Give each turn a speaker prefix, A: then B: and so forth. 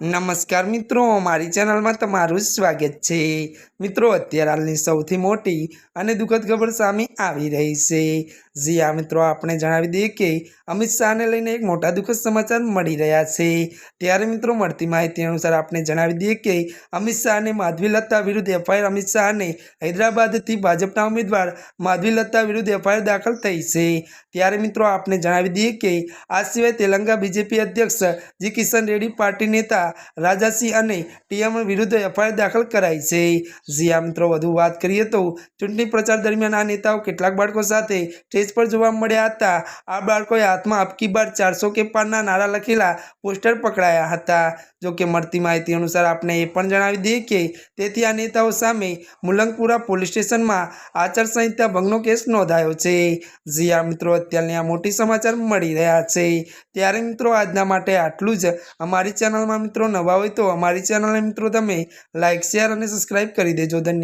A: નમસ્કાર મિત્રો, મારી ચેનલમાં તમારું સ્વાગત છે. મિત્રો, અત્યારે હાલની સૌથી મોટી અને દુઃખદ ખબર સામે આવી રહી છે. જી આ મિત્રો, આપણે જણાવી દઈએ કે અમિત શાહને લઈને એક મોટા દુઃખદ સમાચાર મળી રહ્યા છે. ત્યારે મિત્રો, મળતી માહિતી અનુસાર આપણે જણાવી દઈએ કે અમિત શાહને માધવી લતા વિરુદ્ધ એફઆઈઆર અમિત શાહને હૈદરાબાદથી ભાજપના ઉમેદવાર માધવી લતા વિરુદ્ધ એફઆઈઆર દાખલ થઈ છે. ત્યારે મિત્રો, આપણે જણાવી દઈએ કે આ સિવાય તેલંગા બીજેપી અધ્યક્ષ જી કિશન રેડ્ડી પાર્ટી નેતા રાજાસિંહ અને ટીએમ વિરુદ્ધ એફઆઈઆર દાખલ કરાઈ છે. જી મિત્રો, વધુ વાત કરીએ તો ચૂંટણી પ્રચાર દરમિયાન આ નેતાઓ કેટલાક બાળકો સાથે સ્ટેજ પર જોવા મળ્યા હતા. આ બાળકોએ હાથમાં અબકી બાર ચારસો કે પારના નારા લખેલા પોસ્ટર પકડાયા હતા. જો કે મળતી માહિતી અનુસાર આપણે એ પણ જણાવી દઈએ કે તેથી આ નેતાઓ સામે મુલંગપુરા પોલીસ સ્ટેશનમાં આચારસંહિતા ભંગનો કેસ નોંધાયો છે. જી મિત્રો, અત્યારની આ મોટી સમાચાર મળી રહ્યા છે. ત્યારે મિત્રો, આજના માટે આટલું જ. અમારી ચેનલમાં મિત્રો નવા હોય તો અમારી ચેનલને મિત્રો તમે લાઇક શેર અને સબસ્ક્રાઈબ કરી દેજો. ધન્યવાદ.